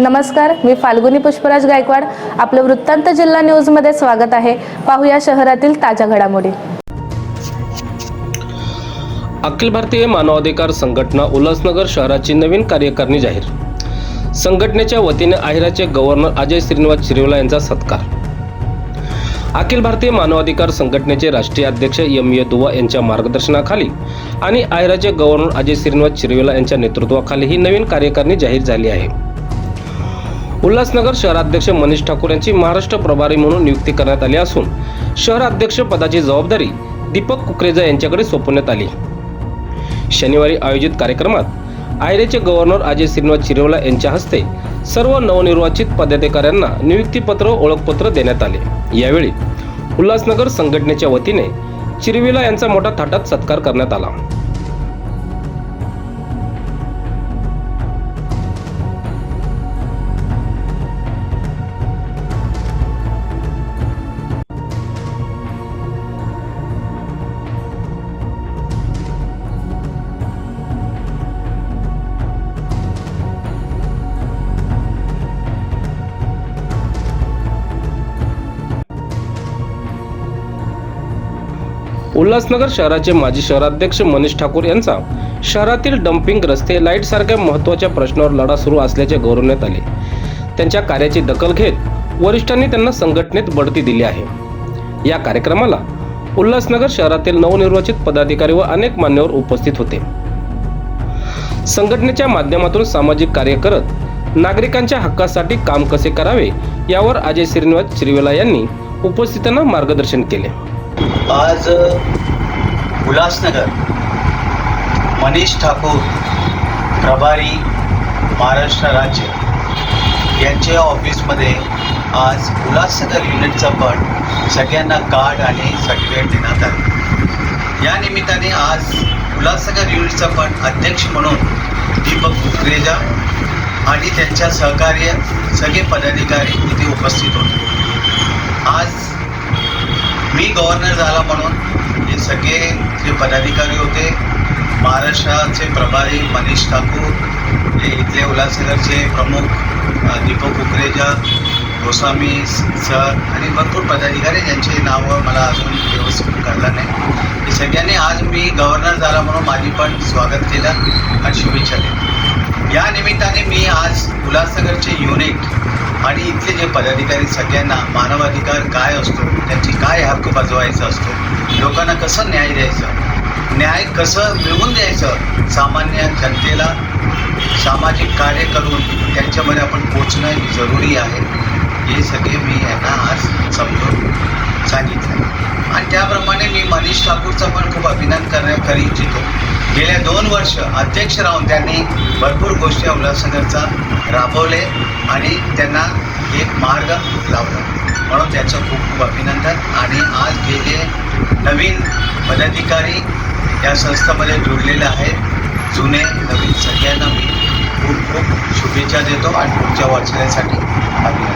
नमस्कार मी फाल्गुनी पुष्पराज गायकवाड. आपलं वृत्तांत जिल्हा न्यूजमध्ये स्वागत आहे. पाहूया शहरातील ताज्या घडामोडी. अखिल भारतीय मानवाधिकार संघटना उल्हासनगर शहराची नवीन कार्यकारिणी जाहीर. संघटनेच्या वतीने आहिराचे गव्हर्नर अजय श्रीनिवास श्रीवला यांचा सत्कार. अखिल भारतीय मानवाधिकार संघटनेचे राष्ट्रीय अध्यक्ष एम ए दुवा यांच्या मार्गदर्शनाखाली आणि आहिराचे गव्हर्नर अजय श्रीनिवास चिरेवला यांच्या नेतृत्वाखाली ही नवीन कार्यकारिणी जाहीर झाली आहे. उल्हासनगर शहराध्यक्ष मनीष ठाकूर यांची महाराष्ट्र प्रभारी म्हणून नियुक्ती करण्यात आली असून शहराध्यक्ष पदाची जबाबदारी दीपक कुकरेजा यांच्याकडे सोपवण्यात आली शनिवारी आयोजित कार्यक्रमात आयरेचे गव्हर्नर अजय श्रीनिवास चिरेवला यांच्या हस्ते सर्व नवनिर्वाचित पदाधिकाऱ्यांना नियुक्तीपत्र ओळखपत्र देण्यात आले. यावेळी उल्हासनगर संघटनेच्या वतीने चिरविला यांचा मोठा थाटात सत्कार करण्यात आला. उल्हासनगर शहराचे माजी शहराध्यक्ष मनीष ठाकूर यांचा शहरातील डम्पिंग रस्ते लाइट सारख्या महत्त्वाच्या प्रश्नावर लढा सुरू असल्याचे गौरवण्यात आले. त्यांच्या कार्याची दखल घेत वरिष्ठांनी त्यांना संघटनेत बढती दिली आहे. या कार्यक्रमाला उल्हासनगर शहरातील नवनिर्वाचित पदाधिकारी व अनेक मान्यवर उपस्थित होते. संघटनेच्या माध्यमातून सामाजिक कार्य करत नागरिकांच्या हक्कासाठी काम कसे करावे यावर अजय श्रीनिवास श्रीवेला यांनी उपस्थितांना मार्गदर्शन केले. आज उल्हासनगर मनीष ठाकूर प्रभारी महाराष्ट्र राज्य यांच्या ऑफिसमध्ये आज उल्हासनगर युनिटचा पण सगळ्यांना कार्ड आणि सर्टिफिकेट देण्यात आले. या निमित्ताने आज उल्हासनगर युनिटचा पण अध्यक्ष म्हणून दीपक कुकरेजा आणि त्यांच्या सहकार्य सगळे पदाधिकारी इथे उपस्थित होते. गव्हर्नर झाला म्हणून हे सगळे जे पदाधिकारी होते महाराष्ट्राचे प्रभारी मनीष ठाकूर हे इथले उल्हासनगरचे प्रमुख दीपक कुकरेजा गोस्वामी सर आणि भरपूर पदाधिकारी ज्यांची नावं मला अजून व्यवस्थित कळलं नाही. हे सगळ्यांनी आज मी गव्हर्नर झाला म्हणून माझी पण स्वागत केलं आणि शुभेच्छा दिल्या. या निमित्ताने मी आज उल्हासनगरचे युनिट आणि इथले जे पदाधिकारी सगळ्यांना मानवाधिकार काय असतो त्यांची काय हक्क बजवायचा असतो लोकांना कसं न्याय द्यायचं? न्याय कसं मिळवून द्यायचं? सामान्य जनतेला सामाजिक कार्य करून त्यांच्यामध्ये आपण पोचणं जरुरी आहे. हे सगळे मी यांना आज समजून सांगितलं. आणि त्याप्रमाणे मी मनीष ठाकूरचं पण खूप अभिनंदन करण्या करू इच्छितो. गेल्या दोन वर्ष अध्यक्ष राहून त्यांनी भरपूर गोष्टी उल्हासनगरचा राबवले आणि त्यांना एक मार्ग लावला म्हणून त्याचं खूप खूप अभिनंदन. आणि आज गेले जे नवीन पदाधिकारी या संस्थेमध्ये जुळलेले आहेत जुने नवीन सगळ्यांना मी खूप खूप शुभेच्छा देतो आणि पुढच्या वाचण्यासाठी अभिनंदन.